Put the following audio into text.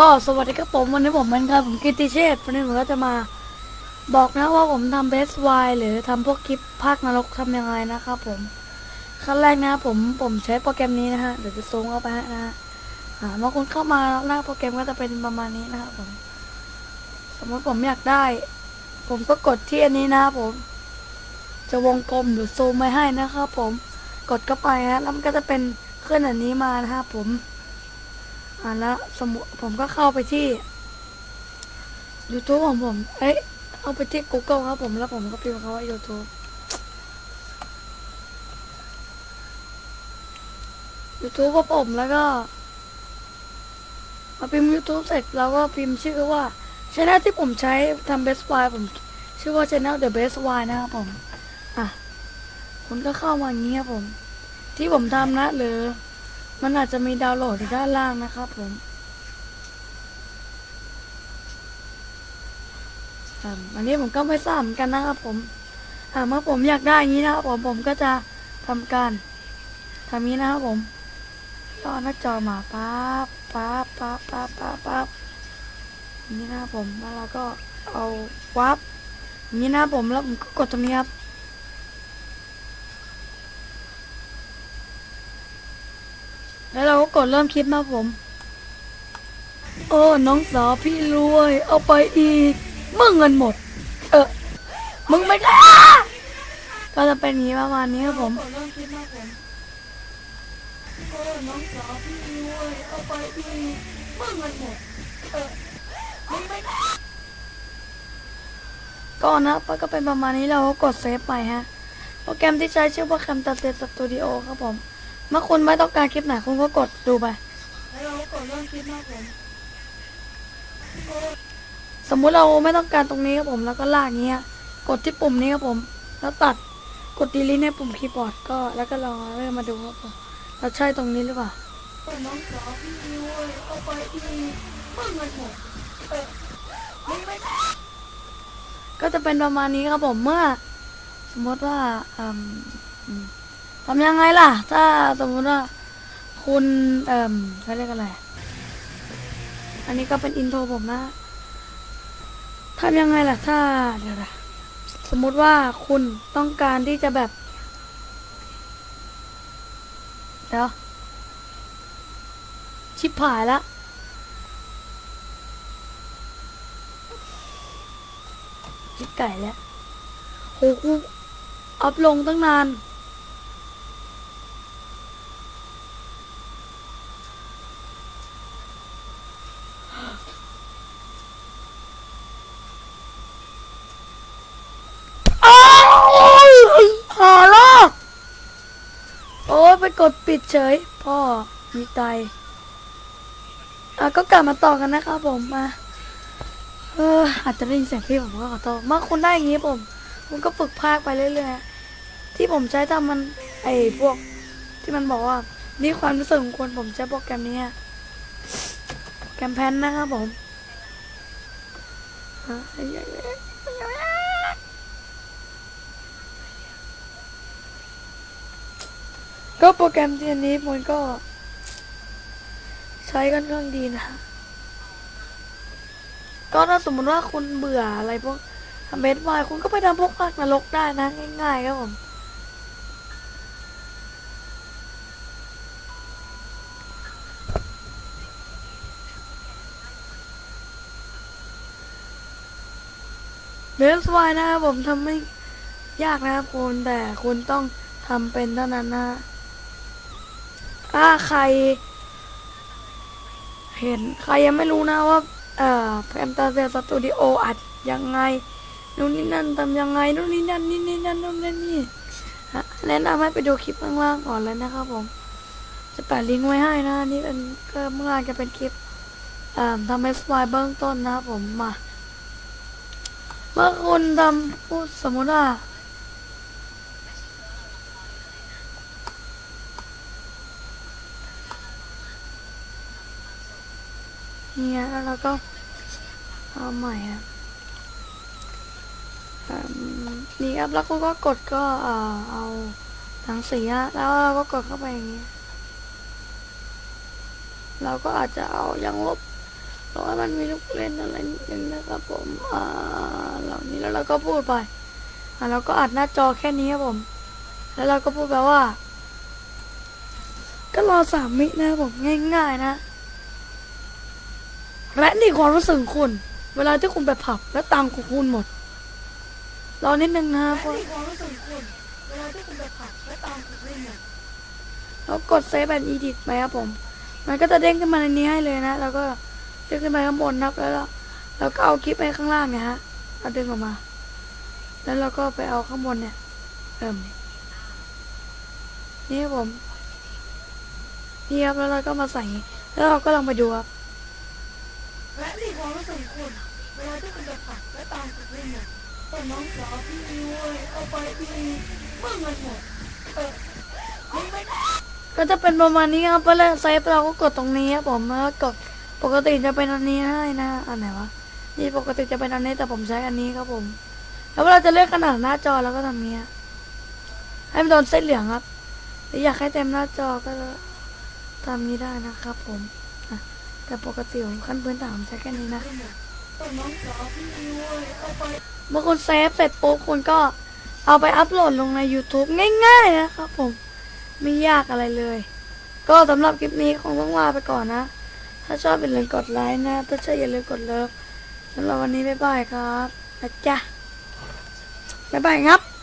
ก็สวัสดีครับผมวันนี้ผมเป็นครับผมกิติเชษฐ์วันนี้ผมก็จะมา บอกนะว่าผมทำเบสไวหรือทำพวกคลิปภาคนรกทำยังไงนะครับผมขั้นแรกนะผมผมใช้โปรแกรมนี้นะฮะเดี๋ยวจะซูมเข้าไปนะฮะอ่าเมื่อคุณเข้ามาหน้าโปรแกรมก็จะเป็นประมาณนี้นะครับผม สมมติผมอยากได้ ผมก็กดที่อันนี้นะครับผม จะวงกลมหรือซูมไม่ให้นะครับผมกดเข้าไปฮะแล้วมันก็จะเป็นเคลื่อนอันนี้มานะครับผม อ่าแล้วสมมติผมก็เข้าไปที่ YouTube ของผม เอ้ยเข้าไปที่ Google ครับผมแล้วผมก็พิมพ์คำว่า YouTube YouTube ของผมแล้วก็มาพิมพ์ YouTube เสร็จแล้วก็พิมพ์ชื่อว่าช anel ที่ผมใช้ทำ Best Buy ผม ชื่อว่า channel The Best Buy นะครับผม อะ คุณก็เข้ามาอย่างนี้ครับผม ที่ผมทำนะหรือ มันอาจจะมีดาวน์โหลดอยู่ด้านล่างนะครับผมอันนี้ผมก็ไม่ทราบเหมือนกันนะครับผมเมื่อผมอยากได้อย่างนี้นะครับผมผมก็จะทำการทำนี้นะครับผมย่อหน้าจอมาปั๊บปั๊บปั๊บปั๊บปั๊บปั๊บนี้นะครับผมแล้วเราก็เอาวับนี้นะครับผมแล้วผมก็กดตรงนี้ครับ แล้วเราก็กดเริ่มคลิปมาผม โอ้ น้องสาวพี่รวย เอาไปอีก เมื่อเงินหมด เออ มึงไม่ได้ ก็จะเป็นอย่างนี้ประมาณนี้ครับผม เริ่มคลิปมาผมโอ้ น้องสาวพี่รวย เอาไปอีก เมื่อเงินหมด เออ มึงไม่ได้ ก็นะก็เป็นประมาณนี้เราก็กดเซฟไปฮะ โปรแกรมที่ใช้ชื่อว่า Camtasia Studio ครับผม เมื่อคุณไม่ต้องการคลิปไหนคุณก็กดดูไป แล้วเราก็กดเริ่มคลิปนะผมสมมุติเราไม่ต้องการตรงนี้ครับผมแล้วก็ลากเงี้ย กดที่ปุ่มนี้ครับผม แล้วตัดกดดีลิทในปุ่มคีย์บอร์ดก็แล้วก็ลองเริ่มมาดูครับผมเราใช่ตรงนี้หรือเปล่าน้องสาวพี่ยุ้ยเอาไปอีเมื่อเงินหมดไม่ไม่ก็จะเป็นประมาณนี้ครับผมเมื่อ สมมติว่าอืม ทำยังไงล่ะ ถ้าสมมติว่าคุณเอ่มเขาเรียกอะไร อันนี้ก็เป็นอินโทรผมนะทำยังไงล่ะ ถ้าเดี๋ยวนะสมมติว่าคุณต้องการที่จะแบบเดี๋ยวชิบหายละชิบไก่แล้วโหกูอัพลงตั้งนาน อ้าวหาล่ะโอ้ย ไปกดปิดเฉย พ่อมีไตอะก็กลับมาต่อกันนะครับผมมาเอออาจจะได้ยินเสียงพี่ผมก็ขอโทษมื่อคุณได้อย่างนี้ผมคุณก็ฝึกพากไปเรื่อยๆที่ผมใช้ทำมันไอ้พวก ที่มันบอกว่า นี่ความรู้สึกของคนผมใช้โปรแกรมนี้แกมแพนนะครับผมอะ ก็โปรแกรมที่อันนี้มันก็ ใช้กันค่อนข้างดีนะก็ถ้าสมมติว่าคุณเบื่ออะไรพวกทำเบสไวคุณก็ไปทำพวกภาคนรกได้นะ ง่ายๆครับผมเบสไวนะครับผมทำไม่ยากนะครับคุณแต่คุณต้องทำเป็นเท่านั้นนะ ถ้าใคร เห็นใครยังไม่รู้นะว่า เอ่อแพมตาเซลสตูดิโออัดยังไงนู่นนี่นั่นทำยังไงนู่นนี่นั่นนี่นี่นั่นนู่นนั่นนี่ฮะแนะนำให้ไปดูคลิปข้างล่างก่อนเลยนะครับผม จะแปะลิงก์ไว้ให้นะนี่เป็นก็เมื่อวานจะเป็นคลิปเอ่อทำเอสไวเบื้องต้นนะครับผมมา เมื่อคุณทำพูดสมมติว่า เนี่ยแล้วเราก็เอาใหม่ครับอืมนี่ครับแล้วคุณก็กดก็เออเอาถังสีฮะแล้วเราก็กดเข้าไปอย่างนี้เราก็อาจจะเอายางลบรอให้มันมีลูกเล่นอะไรนิดนึงนะครับผมอ่าเหล่านี้แล้วเราก็พูดไปอ่าเราก็อัดหน้าจอแค่นี้ครับผม แล้วเราก็พูดไปว่า ก็รอสามมินะครับผมง่ายๆนะ และนี่ความรู้สึกของคุณ เวลาที่คุณไปผับแล้วตังค์ของคุณหมด รอนิดนึงนะครับเพราะแล้วกดเซฟแอนอีดิทไปครับผม มันก็จะเด้งขึ้นมาในนี้ให้เลยนะ แล้วก็เด้งขึ้นไปข้างบนนะครับแล้วเราเราก็เอาคลิปไปข้างล่างเนี่ยฮะ เอาดึงออกมา แล้วเราก็ไปเอาข้างบนเนี่ยเติมนี่นี่ครับผม นี่ครับแล้วเราก็มาใส่อย่างงี้แล้วเราก็ลองไปดูครับและนี่ ความรู้สึกคุณเวลาที่คุณจะผักและตามคุณเล่นเนี่ยต้นน้องสาวพี่เว้ยเอาไปพี่เมื่อเงินหมดเออก็จะเป็นประมาณนี้ครับเวลาเซฟเราก็กดตรงนี้ครับผมแล้วกดปกติจะเป็นอันนี้ให้นะอันไหนวะนี่ปกติจะเป็นอันนี้แต่ผมใช้อันนี้ครับผม แล้วเวลาจะเลือกขนาดหน้าจอเราก็ทำนี้ให้มันโดนเส้นเหลืองครับออยากให้เต็มหน้าจอก็ทำนี้ได้นะครับผมอะ แต่ปกติผมขั้นพื้นฐานผมใช้แค่นี้นะเมื่อคุณเซฟเสร็จปุ๊บคุณก็เอาไปอัพโหลดลงใน YouTube ง่ายๆนะครับผม ไม่ยากอะไรเลย ก็สำหรับคลิปนี้คงต้องลาไปก่อนนะ ถ้าชอบอย่าลืมกดไลค์นะ ถ้าชอบอย่าลืมกดเลิฟสำหรับวันนี้บ๊ายบายครับนะจ๊ะบ๊ายบายครับ